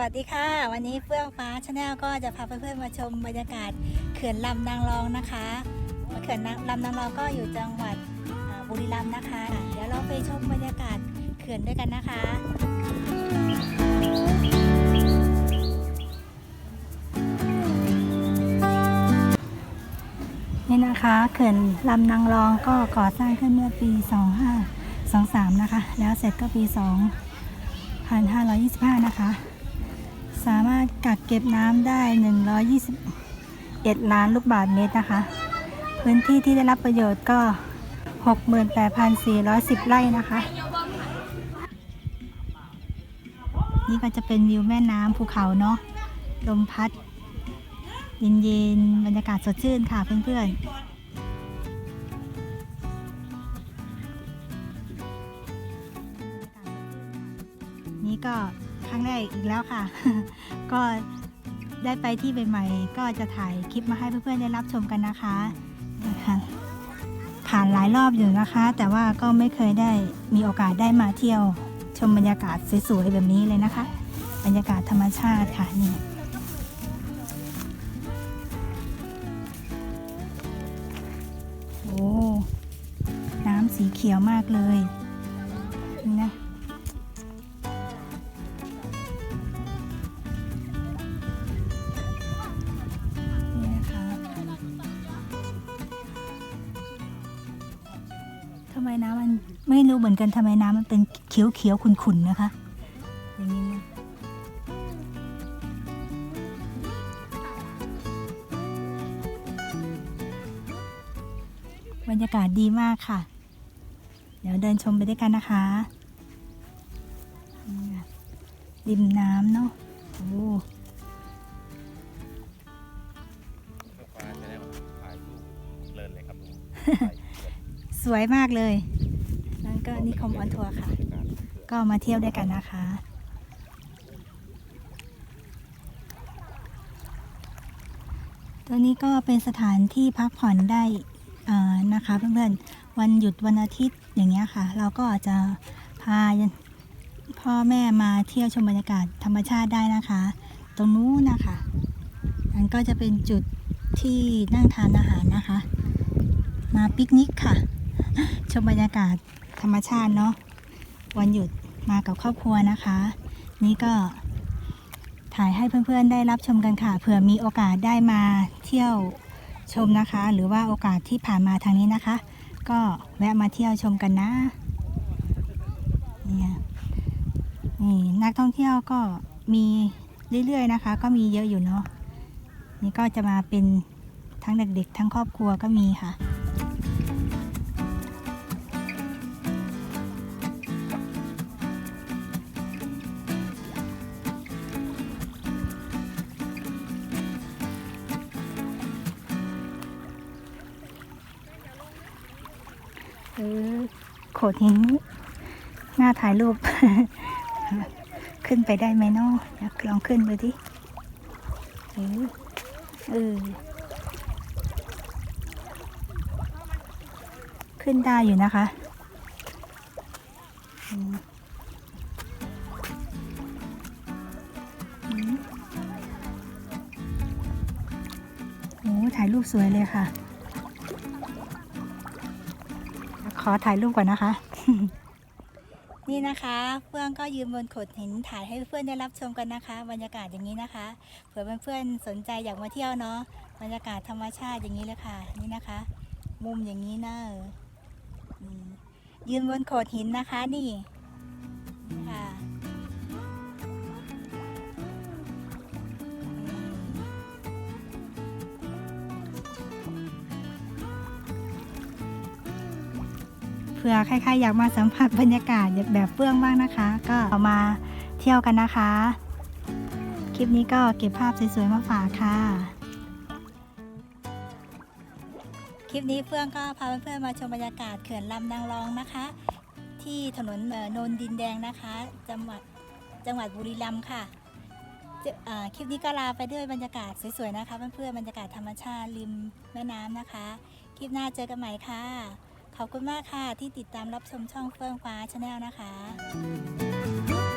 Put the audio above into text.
สวัสดีค่ะ วันนี้เฟื่องฟ้าชาแนลก็จะพาเพื่อนๆมาชมบรรยากาศเขื่อนลำนางรองนะคะเขื่อนลำนางรองก็อยู่จังหวัดบุรีรัมย์นะคะ เดี๋ยวเราไปชมบรรยากาศเขื่อนด้วยกันนะคะนี่นะคะเขื่อนลำนางรองก็ก่อสร้างขึ้นเมื่อปี 2523 นะคะ แล้วเสร็จก็ปี 2525 นะคะ สามารถกักเก็บน้ำได้ 121 ล้านลูกบาศก์เมตรนะคะ พื้นที่ที่ได้รับประโยชน์ก็ 68,410 ไร่นะคะ นี่ก็จะเป็นวิวแม่น้ำภูเขาเนาะ ลมพัด เย็นๆ บรรยากาศสดชื่นค่ะเพื่อนๆนี่ก็ ครั้งแรกอีกแล้วค่ะ ก็ได้ไปที่ใหม่ๆก็จะถ่ายคลิปมาให้เพื่อนๆได้รับชมกันนะคะนะคะผ่านหลายรอบอยู่นะคะ แต่ว่าก็ไม่เคยได้มีโอกาสได้มาเที่ยวชมบรรยากาศสวยๆแบบนี้เลยนะคะ บรรยากาศธรรมชาติค่ะนี่โอ้น้ำสีเขียวมากเลยนี่นะ ทำไมน้ำมันไม่รู้เหมือนกันทำไมน้ำมันเป็นเขียวเขียวๆขุ่นๆนะคะ อย่างนี้นะบรรยากาศดีมากค่ะ เดี๋ยวเดินชมไปด้วยกันนะคะนี่นะริมน้ำเนาะ โอ้ฟ้าจะได้มาถ่ายรูปเพลินเลยครับลุงส วยมากเลยนั่นก็นิคมออนทัวร์ค่ะ ก็มาเที่ยวด้วยกันนะคะตัวนี้ก็เป็นสถานที่พักผ่อนได้นะคะเพื่อนๆ วันหยุดวันอาทิตย์อย่างเงี้ยค่ะ เราก็อาจจะพาพ่อแม่มาเที่ยวชมบรรยากาศธรรมชาติได้นะคะ ตรงนู้นนะคะนั่นก็จะเป็นจุดที่นั่งทานอาหารนะคะ มาปิกนิกค่ะ มบรรยากาศธรรมชาติเนาะวันหยุดมากับครอบครัวนะคะ นี่ก็ถ่ายให้เพื่อนๆได้รับชมกันค่ะเผื่อมีโอกาสได้มาเที่ยวชมนะคะ หรือว่าโอกาสที่ผ่านมาทางนี้นะคะ ก็แวะมาเที่ยวชมกันนะเนี่ยนี่นักท่องเที่ยวก็มีเรื่อยๆนะคะ ก็มีเยอะอยู่เนาะนี่ก็จะมาเป็นทั้งเด็กๆ ทั้งครอบครัวก็มีค่ะ เออโขดหินหน้าถ่ายรูป ขึ้นไปได้ไหมนาะเดี๋ยลองขึ้นดูดิเออเออขึ้นได้อยู่นะคะโอ้ถ่ายรูปสวยเลยค่ะ อถ่ายรูปก่อนนะคะ นี่นะคะเพื่อนก็ยืนบนโขดหินถ่ายให้เพื่อนได้รับชมกันนะคะ บรรยากาศอย่างนี้นะคะเผื่อเพื่อนๆสนใจอยากมาเที่ยวเนาะบรรยากาศธรรมชาติอย่างนี้เลยค่ะ นี่นะคะ มุมอย่างนี้นะอืมยืนบนโขดหินนะคะ นี่ เผื่อใครๆอยากมาสัมผัสบรรยากาศแบบเฟื่องบ้างนะคะ ก็เอามาเที่ยวกันนะคะ คลิปนี้ก็เก็บภาพสวยๆมาฝากค่ะ คลิปนี้เฟื่องก็พาเพื่อนๆมาชมบรรยากาศเขื่อนลำนางรองนะคะ ที่ถนนเอ่อโนนดินแดงนะคะ จังหวัดจังหวัดบุรีรัมย์ค่ะคลิปนี้ก็ลาไปด้วยบรรยากาศสวยๆนะคะเพื่อนๆบรรยากาศธรรมชาติริมแม่น้ำนะคะ คลิปหน้าเจอกันใหม่ค่ะ ขอบคุณมากค่ะที่ติดตามรับชมช่องเฟื่องฟ้าชาแนลนะคะ